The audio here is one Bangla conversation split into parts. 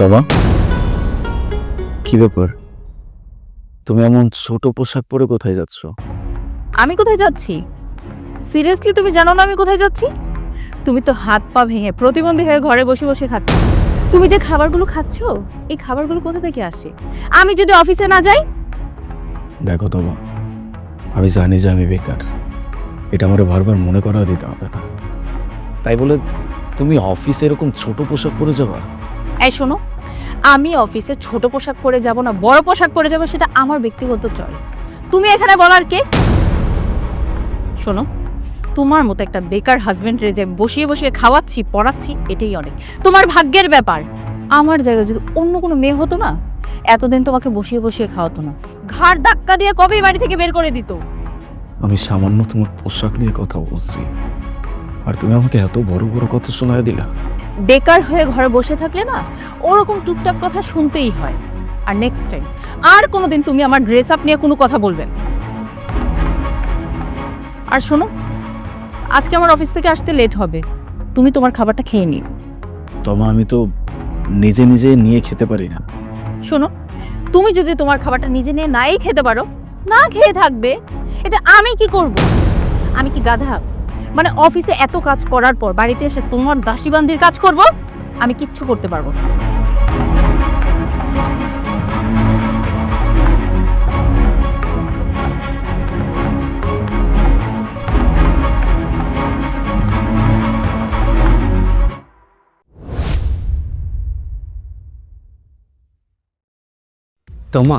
তবা কি ব্যাপার? তুমি এমন ছোট পোশাক পরে কোথায় যাচ্ছ? আমি কোথায় যাচ্ছি? সিরিয়াসলি তুমি জানো না আমি কোথায় যাচ্ছি? তুমি তো হাত পা ভেঙে প্রতিবন্ধী হয়ে ঘরে বসে বসে খাচ্ছ। তুমি যে খাবারগুলো খাচ্ছ এই খাবারগুলো কোথা থেকে আসে? আমি যদি অফিসে না যাই? দেখো তবা আমি জানি যে আমি বেকার। এটা আমার বারবার মনে করা দিতে হবে না। তাই বলে তুমি অফিসে এরকম ছোট পোশাক পরে যাবা? এই শোনো, আমি অফিসে ছোট পোশাক পরে যাব না, বড় পোশাক পরে যাব সেটা আমার ব্যক্তিগত চয়েস তুমি এখানে বলার কে? শোনো, তোমার মতো একটা বেকার হাজবেন্ডরে যে বসিয়ে বসিয়ে খাওয়াচ্ছি, পড়াচ্ছি, এটাই অনেক। তোমার ভাগ্যের ব্যাপার। আমার জায়গায় যদি অন্য কোনো মেয়ে হতো না, এতদিন তোমাকে বসিয়ে বসিয়ে খাওয়াতো না। ঘাড় ধাক্কা দিয়ে কবে বাড়ি থেকে বের করে দিত? আমি সামান্য তোমার পোশাক নিয়ে কথা বলছি। আর তুমি আমাকে এত বড় বড় কথা শোনায় দিলা। বেকার হয়ে ঘরে বসে থাকলে না ওরকম টুকটাক কথা শুনতেই হয়। আর নেক্সট টাইম আর কোনোদিন তুমি আমার ড্রেস আপ নিয়ে কোনো কথা বলবে। আর শোনো আজকে আমার অফিস থেকে আসতে লেট হবে। তুমি তোমার খাবারটা খেয়ে নিও। তবে আমি তো নিজে নিজে নিয়ে খেতে পারি না। শোনো তুমি যদি তোমার খাবারটা নিজে নিয়ে নাই খেতে পারো না খেয়ে থাকবে এটা আমি কি করব? আমি কি গাধা? মানে অফিসে এত কাজ করার পর বাড়িতে এসে তোমার দাসীবান্দির কাজ করব, আমি কিচ্ছু করতে পারব না। তোমা,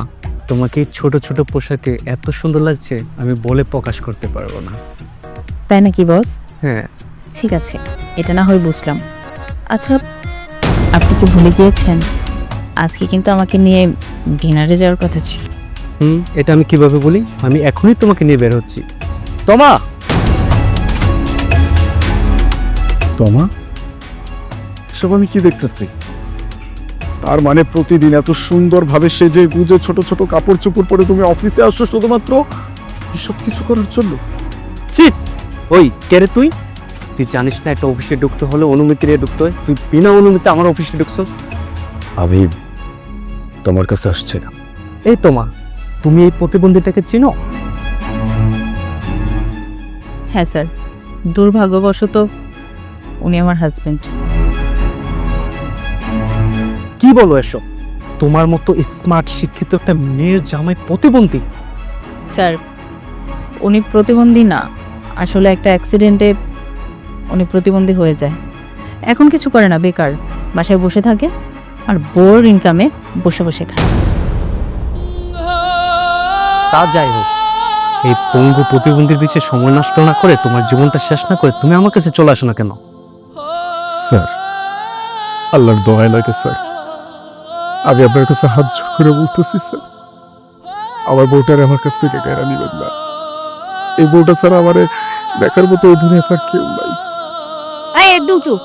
তোমাকে ছোট ছোট পোশাকে এত সুন্দর লাগছে, আমি বলে প্রকাশ করতে পারব না। তাই নাকি বস? হ্যাঁ। ঠিক আছে এটা না হয় বুঝলাম। আচ্ছা আপনি কি ভুলে গিয়েছেন? আজকে কিন্তু আমাকে নিয়ে ডিনারে যাওয়ার কথা ছিল। হুম এটা আমি কীভাবে বলি? আমি এখনই তোমাকে নিয়ে বের হচ্ছি। তোমা! তমা? সব আমি কি দেখতেছি? তার মানে প্রতিদিন এত সুন্দরভাবে সেজে গুজে ছোট ছোট কাপড় চোপড় পরে তুমি অফিসে আসছো শুধুমাত্র? এসব কিছু করার জন্য? সিট ওই কে রে তুই? তুই জানিস না একটা অফিসে ঢুকতে হলে অনুমতি নিয়ে ঢুকতে হয়। তুই বিনা অনুমতি আমার অফিসে ঢুকছস? আমি তোমার কাছে আসছে না। এই তোমা তুমি এই প্রতিবন্ধীটাকে চিনো? হ্যাঁ স্যার দুর্ভাগ্যবশত উনি আমার হাজবেন্ড কি বলো এসব? তোমার মতো স্মার্ট শিক্ষিত একটা মেয়ের জামাই প্রতিবন্ধী? স্যার উনি প্রতিবন্ধী না। আসলে একটা অ্যাক্সিডেন্টে উনি প্রতিবন্ধী হয়ে যায়। এখন কিছু করে না বেকার। বাসায় বসে থাকে আর বোর ইনকামে বসে বসে খায়। তা যাই হোক এই পঙ্গু প্রতিবন্ধীর পিছিয়ে সময় নষ্ট না করে তোমার জীবনটা শেষ না করে তুমি আমার কাছে চলে আসো না কেন? স্যার আল্লাহর দোয়াই লাগে স্যার। আমি আপনার কাছে হাত জোর করে বলতেছি স্যার। আমার বউটারে আমার কাছ থেকে কেড়ে নিবেন না। এই বউটা ছাড়া আমারে দেখার মতো এই দুনিয়াতে আর কেউ নাই। এই একদম চুপ।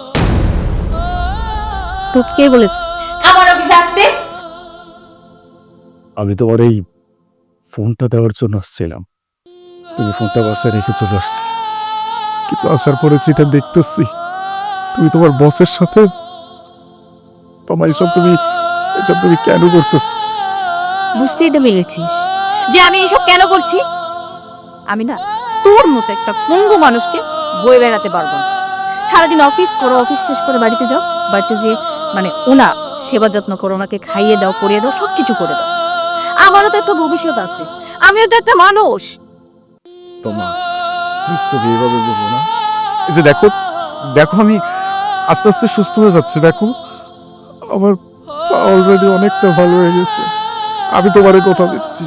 তো কে বলেছে? আমার অফিসে আসতে? আমি তোমার এই ফোনটা দেওয়ার জন্য আসছিলাম। তুমি ফোনটা বাসায় রেখে চলে আসছি। কিন্তু আসার পরে সেটা দেখতেছি তুমি তোমার বসের সাথে তোমার এসব তুমি এসব তুমি কেন করতেছো? বুঝতেই তো পেরেছিস। যে আমি এসব কেন করছি? আমি না তোর মতো একটা পঙ্গু মানুষকে বয়ে বেড়াতে পারব না। সারাদিন অফিস করো, অফিস শেষ করে বাড়িতে যাও। বাড়িতে যেয়ে মানে ওনা সেবা যত্ন করো, ওনাকে খাইয়ে দাও পরিয়ে দাও সব কিছু করে দাও। আমারও তো একটা ভবিষ্যৎ আছে। আমিও তো একটা মানুষ। তোমা প্লিজ তুমি এইভাবে বলব না। এই যে দেখো দেখো আমি আস্তে আস্তে সুস্থ হয়ে যাচ্ছি, দেখো। আমার অলরেডি অনেকটা ভালো হয়ে গেছে। আমি তোমারে কথা দিচ্ছি।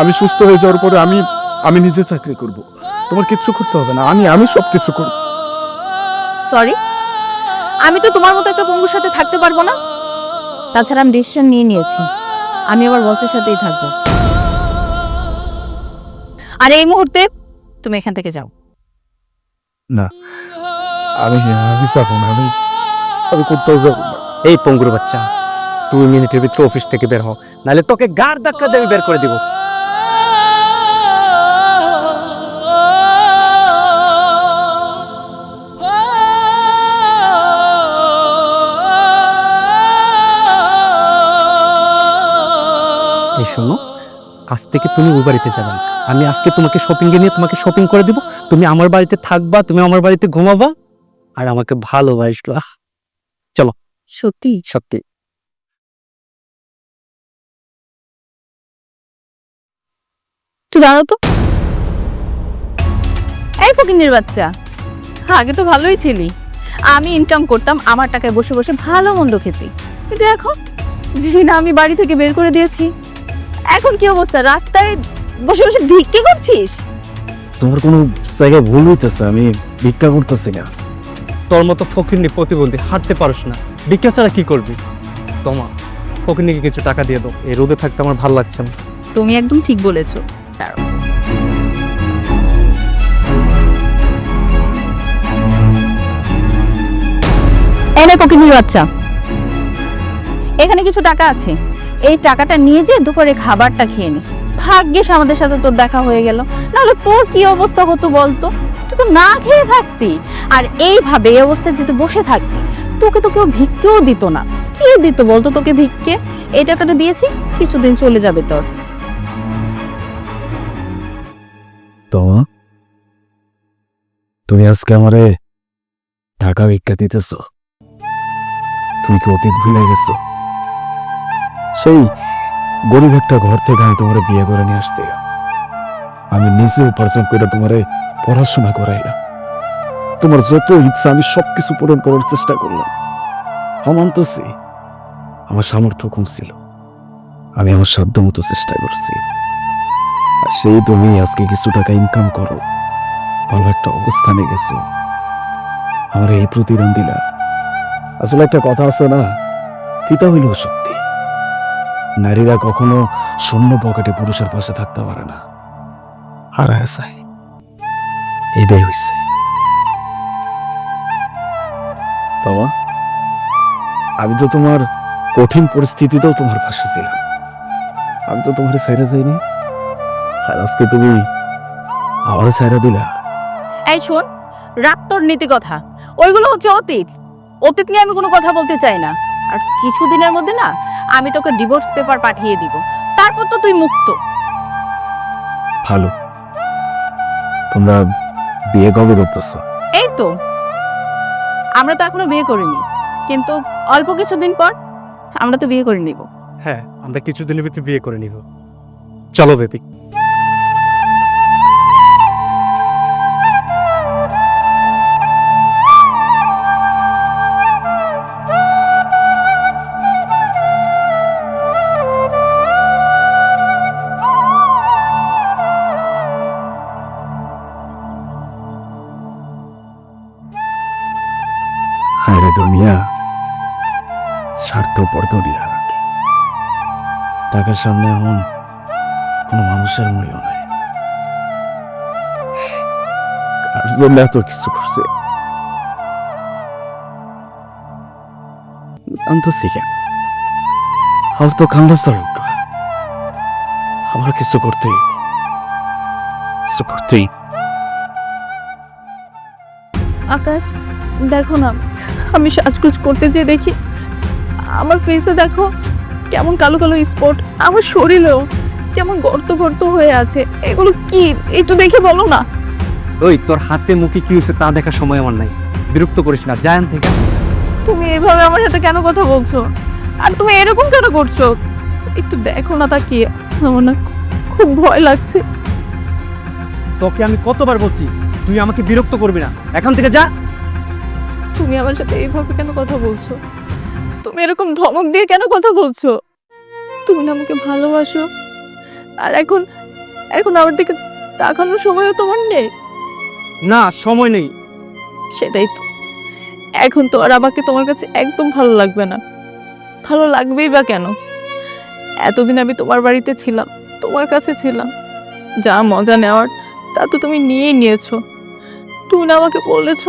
আমি সুস্থ হয়ে যাওয়ার পরে আমি আমি নিজে চাকরি করব। তোমার কিচ্ছু করতে হবে না। আমি আমি সব কিছু করব। সরি আমি তো তোমার মতো একটা পঙ্গুর সাথে থাকতে পারব না। তাছাড়া আমি ডিসিশন নিয়ে নিয়েছি। আমি আমার বসের সাথেই থাকব। আর এই মুহূর্তে তুমি এখান থেকে যাও। না আমি আমি যাব না। আমি আমি কোথাও যাব না। এই পঙ্গুর বাচ্চা দুই মিনিটের ভিতরে অফিস থেকে বের হ। নাহলে তোকে গাড় ধাক্কা দিয়ে বের করে দিব। শোনো আজ থেকে তুমি ওই বাড়িতে যাবে না। আমি আজকে তোমাকে শপিং এ নিয়ে তোমাকে শপিং করে দিব। তুমি আমার বাড়িতে থাকবা তুমি আমার বাড়িতে ঘুমাবা। আর আমাকে ভালোবাসবা। সত্যি? সত্যি। তুই দাঁড়াও তো। এই ফকিনের বাচ্চা। আগে তো ভালোই ছিলি। আমি ইনকাম করতাম আমার টাকায় বসে বসে ভালো মন্দ খেতে। কিন্তু এখন যেদিন আমি বাড়ি থেকে বের করে দিয়েছি এখন কি অবস্থা? রাস্তায় বসে বসে ভিক্ষে করছিস? তোমার কোনো জায়গায় ভুল হইতেছে আমি ভিক্ষা করতেছি না। তোর মতো ফকিরনি প্রতিবন্ধী হাঁটতে পারস না। ভিক্ষা ছাড়া কি করবি? তোমা ফকিরনিকে কিছু টাকা দিয়ে দাও। এই রোদে থাকতে আমার ভালো লাগছে না। তুমি একদম ঠিক বলেছ। এনে ফকিনির বাচ্চা। এখানে কিছু টাকা আছে? এই টাকাটা নিয়ে যে দুপুরে খাবারটা খেয়ে নিস। ভাগ্যিস আমাদের সাথে তোর দেখা হয়ে গেল। নাহলে তোর কি অবস্থা হতো বলতো? তুই তো না খেয়ে থাকতি। আর এইভাবে এই অবস্থায় যদি বসে থাকতি, তোকে তো কেউ ভিক্ষেও দিত না। কি দিত বলতো তোকে ভিক্ষে? এই টাকাটা দিয়েছি, কিছুদিন চলে যাবে তোর। তোমা, তুমি আজকে আমারে টাকা ভিক্ষা দিতেছ। তুমি কি অতীত ভুলে গেছো? সেই গরিব একটা ঘর থেকে আমি তোমারে বিয়ে করে নিয়ে আসছি। আমি নিজে উপার্জন করে তোমারে পড়াশোনা করাইলাম। তোমার যত ইচ্ছা, আমি সবকিছু পূরণ করার চেষ্টা করলাম। মানতেছি আমার সামর্থ্য কম ছিল। আমি আমার সাধ্য মতো চেষ্টা করছি। আর সেই তুমি আজকে কিছু টাকা ইনকাম করো। ভালো একটা অবস্থানে গেছো। আমার এই প্রতিদান দিলা। আসলে একটা কথা আছে না, তিতা হইলেও সত্যি নারীরা কখনো শূন্য পকেটে পুরুষের পাশে থাকতে পারে না। হারায় যায় এটাই হইছে। বাবা আমি তো তোমার কঠিন পরিস্থিতিতেও তোমার পাশে ছিলাম। আমি তো তোমার সাইডে যাইনি। আর আজকে তুমি আমার সাইরা দিলা। এই শোন রাগ তোর নীতি কথা। ওইগুলো হচ্ছে অতীত। অতীত নিয়ে আমি কোনো কথা বলতে চাই না। আর কিছুদিনের মধ্যে না আমি তোকে ডিভোর্স পেপার পাঠিয়ে দিব। তারপর তো তুই মুক্ত। ভালো। তোমরা বিয়ে কবে করতেছ? এই তো। আমরা তো এখনও বিয়ে করিনি। কিন্তু অল্প কিছুদিন পর আমরা তো বিয়ে করে নিব। হ্যাঁ আমরা কিছুদিনের ভিতরে বিয়ে করে নিব। চলো বেবি। স্বার্থপর দুনিয়া নাকি টাকার সামনে এমন কোনো মানুষের মূল্য নাই। কার জন্য এত কিছু করছে? আনতেছি কেন আমার তো কামড়া চলে আমার কিছু করতেই কিছু করতেই আকাশ দেখো না আমি সাজগুজ করতে যেয়ে দেখি আমার ফেসে দেখো কেমন কালো কালো স্পট আমার শরীরেও কেমন গর্ত গর্ত হয়ে আছে। এগুলো কি? একটু দেখে বলো না। ওই তোর হাতে মুখে কি হয়েছে তা দেখার সময় আমার নাই। বিরক্ত করিস না জায়ান থেকে। তুমি এভাবে আমার সাথে কেন কথা বলছো? আর তুমি এরকম কেন করছ? একটু দেখো না তা কি আমার না খুব ভয় লাগছে। তোকে আমি কতবার বলছি তুই আমাকে বিরক্ত করবি না। এখন থেকে যা। তুমি আমার সাথে এইভাবে কেন কথা বলছো? তুমি এরকম ধমক দিয়ে কেন কথা বলছো? তুমি না আমাকে ভালোবাসো। আর এখন এখন আমার দিকে তাকানোর সময়ও তোমার নেই। না সময় নেই। সেটাই তো। এখন তো আর আমাকে তোমার কাছে একদম ভালো লাগবে না। ভালো লাগবেই বা কেন? এতদিন আমি তোমার বাড়িতে ছিলাম তোমার কাছে ছিলাম। যা মজা নেওয়ার তা তো তুমি নিয়েই নিয়েছো। তুমি না আমাকে বলেছ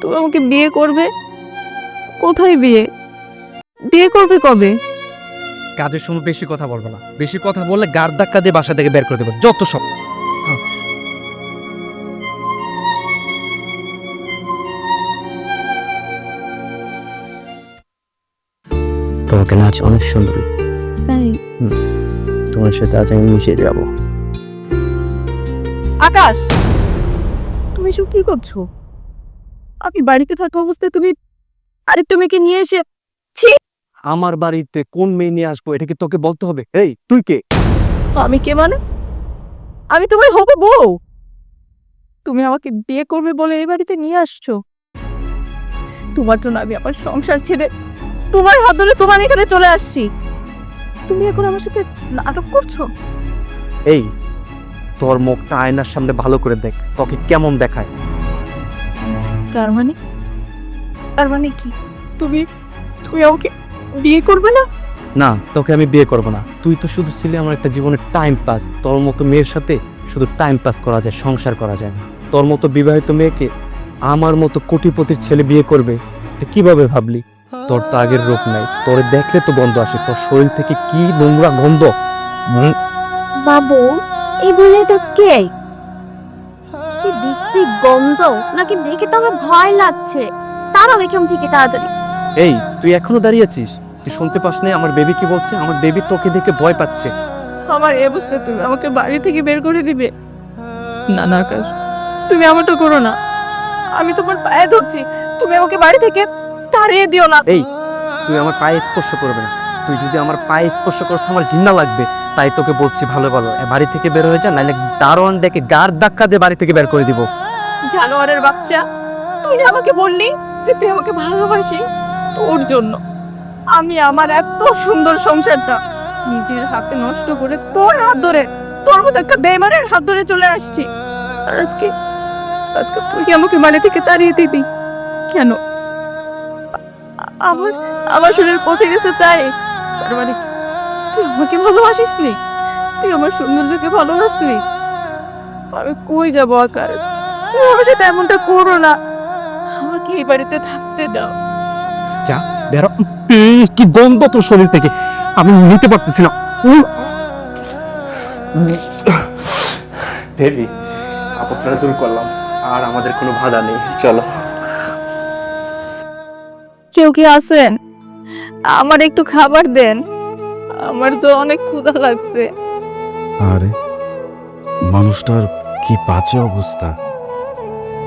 তুমি আমাকে বিয়ে করবে? কোথায় বিয়ে? বিয়ে করবে কবে? কাজের সময় বেশি কথা বলব না। বেশি কথা বললে গার ধাক্কা দিয়ে বাসা থেকে বের করে দেবো যত সব। তোমাকে নাচ অনেক সুন্দর তোমার সাথে আজ আমি মিশে যাব। আকাশ তুমি এসব কি করছ? আমি বাড়িতে থাকা অবস্থায় তুমি আরেকটা মেয়েকে নিয়ে এসে আমার বাড়িতে কোন মেয়ে নিয়ে আসব এটা কি তোকে বলতে হবে? এই তুই কে? আমি কে মানে? আমি তোমার হবে বউ। তুমি আমাকে বিয়ে করবে বলে এই বাড়িতে নিয়ে আসছো? তোমার জন্য আমি আমার সংসার ছেড়ে তোমার হাত ধরে তোমার এখানে চলে আসছি। তুমি এখন আমার সাথে নাটক করছ? এই তোর মুখটা আয়নার সামনে ভালো করে দেখ তোকে কেমন দেখায়। তার মানে? তার মানে কি? তুমি তুমি আমাকে বিয়ে করবে না? না তোকে আমি বিয়ে করব না। তুই তো শুধু ছিলি আমার একটা জীবনের টাইম পাস তোর মতো মেয়ের সাথে শুধু টাইম পাস করা যায় সংসার করা যায় না। তোর মতো বিবাহিত মেয়েকে আমার মতো কোটিপতির ছেলে বিয়ে করবে কীভাবে ভাবলি? তোর তো আগের রূপ নাই। তোরে দেখলে তো গন্ধ আসে। তোর শরীর থেকে কি নোংরা গন্ধ? বাবু এই বলে তো কে? কি বিশ্রী গন্ধ। নাকি দেখে তো আমার ভয় লাগছে। তারাও এখান থেকে তাড়াতাড়ি এই তুই এখনও দাঁড়িয়ে আছিস? তুই শুনতে পাস নাই আমার বেবি কি বলছে? আমার বেবি তোকে দেখে ভয় পাচ্ছে। আমার এই অবস্থায় তুমি আমাকে বাড়ি থেকে বের করে দিবে। না না আকাশ তুমি আমারটা করো না। আমি তোমার পায়ে ধরছি। তুমি আমাকে বাড়ি থেকে তাড়িয়ে দিও না। এই তুই আমার পায়ে স্পর্শ করবে না। তুই যদি আমার পায়ে স্পর্শ করছ আমার ঘৃণা লাগবে। তাই তোকে বলছি ভালো ভালো। এ বাড়ি থেকে বের হয়ে যা নাহলে দারোয়ান দেখে গার ধাক্কা দিয়ে বাড়ি থেকে বের করে দিব। জানোয়ারের বাচ্চা তুই আমাকে বললি যে তুই আমাকে ভালোবাসি তোর জন্য। আমি আমার এত সুন্দর সংসারটা নিজের হাতে নষ্ট করে তোর হাত ধরে, তোর মতো একটা বেমারের হাত ধরে চলে আসছি। আজকে আজকে তুই আমাকে মানে থেকে তাড়িয়ে দিবি। কেন? আমার আমার শরীর পচে গেছে তাই। তার মানে তুই আমাকে ভালোবাসিস নি? তুই আমার সৌন্দর্যকে ভালোবাসলি আমি কই যাব আকার? তুমি আমার সাথে এমনটা করো না। আমাকে এই বাড়িতে থাকতে দাও। বেরো কি গন্ধ তোর শরীর থেকে? আমি নিতে পারতেছি না। বেবি আপত্তিটা দূর করলাম। আর আমাদের কোনো বাধা নেই। চলো। কেউ কি আছেন? আমার একটু খাবার দেন। আমার তো অনেক ক্ষুধা লাগছে। আরে মানুষটার কি বাজে অবস্থা?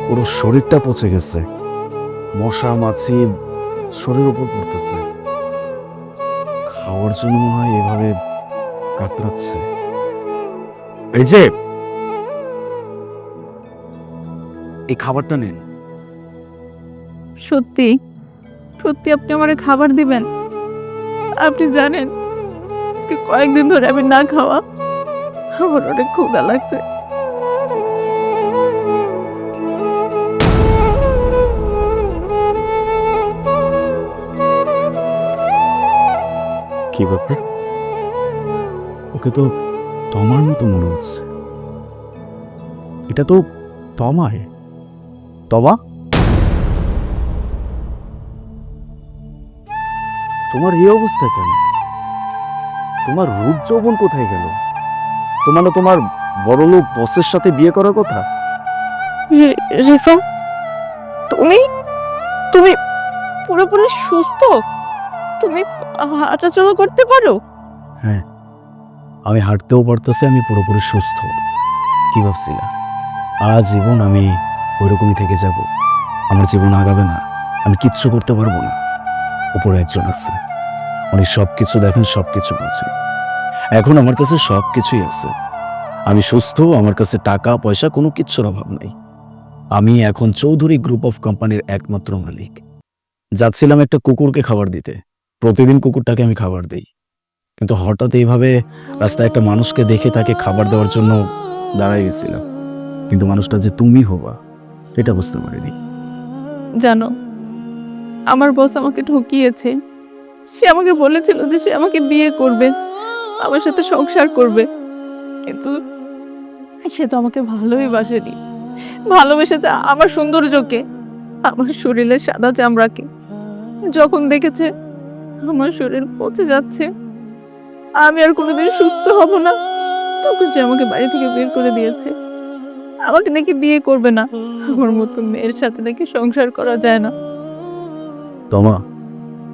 পুরো শরীরটা পচে গেছে। মশা মাছি শরীর উপর পড়তেছে। খাওয়ার জন্য মনে হয় এভাবে কাতরাচ্ছে। এই যে, এই খাবারটা নেন। সত্যি? সত্যি আপনি আমারে খাবার দিবেন? আপনি জানেন, আজকে কয়েকদিন ধরে আমি না খাওয়া আমার অনেক ক্ষুধা লাগছে। কি ব্যাপার? ওকে তো তমার মতো মনে হচ্ছে। এটা তো তমায় তমা তোমার এই অবস্থা কেন? তোমার রূপ যৌবন কোথায় গেল? তোমার তোমার বড়লোক বসের সাথে বিয়ে করার কথা? তুমি? তুমি পুরোপুরি সুস্থ? তুমি হাঁটাচলা করতে পারো? হ্যাঁ। আমি হাঁটতেও পারতেছি, আমি পুরোপুরি সুস্থ। কি ভাবছিলা? আজীবন আমি ওইরকমই থেকে যাব। আমার জীবন আগাবে না। আমি কিচ্ছু করতে পারব না। উপরে একজন আছে। উনি সব কিছু দেখেন সব কিছু বোঝে এখন আমার কাছে সব কিছুই আছে। আমি সুস্থ, আমার কাছে টাকা, পয়সা, কোনো কিচ্ছুর অভাব নাই। আমি এখন চৌধুরী গ্রুপ অফ কোম্পানির একমাত্র মালিক। যাচ্ছিলাম একটা কুকুরকে খাবার দিতে। প্রতিদিন কুকুরটাকে আমি খাবার দিই। কিন্তু হঠাৎ এইভাবে রাস্তায় একটা মানুষকে দেখে তাকে খাবার দেওয়ার জন্য দাঁড়াই গেছিলাম। কিন্তু মানুষটা যে তুমি হবা এটা বুঝতে পারিনি। জানো, আমার বস আমাকে ঠকিয়েছে। সে আমাকে বলেছিল যে সে আমাকে বিয়ে করবে, আমার সাথে সংসার করবে। কিন্তু সে তো আমাকে ভালোই বাসেনি। ভালোবেসেছে আমার সৌন্দর্যকে, আমার শরীরের সাদা চামড়াকে। যখন দেখেছে আমার শরীর পচে যাচ্ছে। আমি আর কোনোদিন সুস্থ হব না। তখন যে আমাকে বাড়ি থেকে বের করে দিয়েছে। আমাকে নাকি বিয়ে করবে না। আমার মতো মেয়ের সাথে নাকি সংসার করা যায় না। তোমা,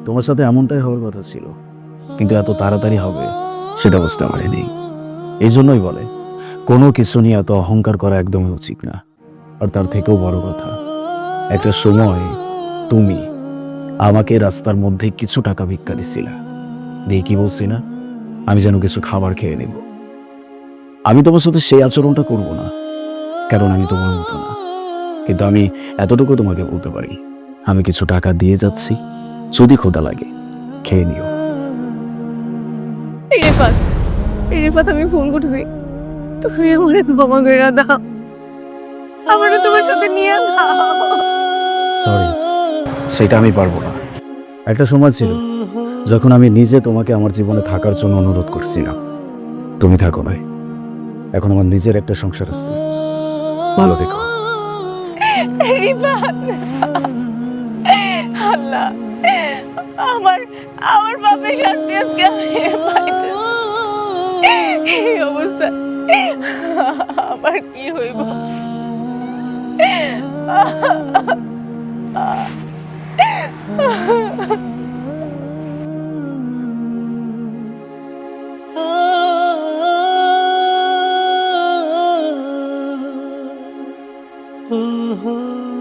তোমার সাথে এমনটাই হওয়ার কথা ছিল। কিন্তু এত তাড়াতাড়ি হবে, সেটা বুঝতে পারিনি। এই জন্যই বলে, কোনো কিছু নিয়ে এত অহংকার করা একদমই উচিত না। আর তার থেকেও বড় কথা, একটা সময় তুমি আমাকে রাস্তার মধ্যে কিছু টাকা ভিক্ষা দিছিলা। দিয়ে কি বলছি না? আমি যেন কিছু খাবার খেয়ে নেব। আমি তোমার সাথে সেই আচরণটা করব না কারণ আমি তোমার মতো না। কিন্তু আমি এতটুকু তোমাকে বলতে পারি আমি কিছু টাকা দিয়ে যাচ্ছি যদি খোদা লাগে খেয়ে নিও। রিফাত রিফাত আমি ফোন করছি তুমি আমারে ক্ষমা করে দাও। আমারও তোমার সাথে নিয়ে সরি সেটা আমি পারব না। একটা সময় ছিল যখন আমি নিজে তোমাকে আমার জীবনে থাকার জন্য অনুরোধ করছিলাম। তুমি থাকো নাই। এখন আমার নিজের একটা সংসার আছে। ভালো আল্লাহ, আমার আমার বাপের এই অবস্থা, আমার কি হইব? Oh.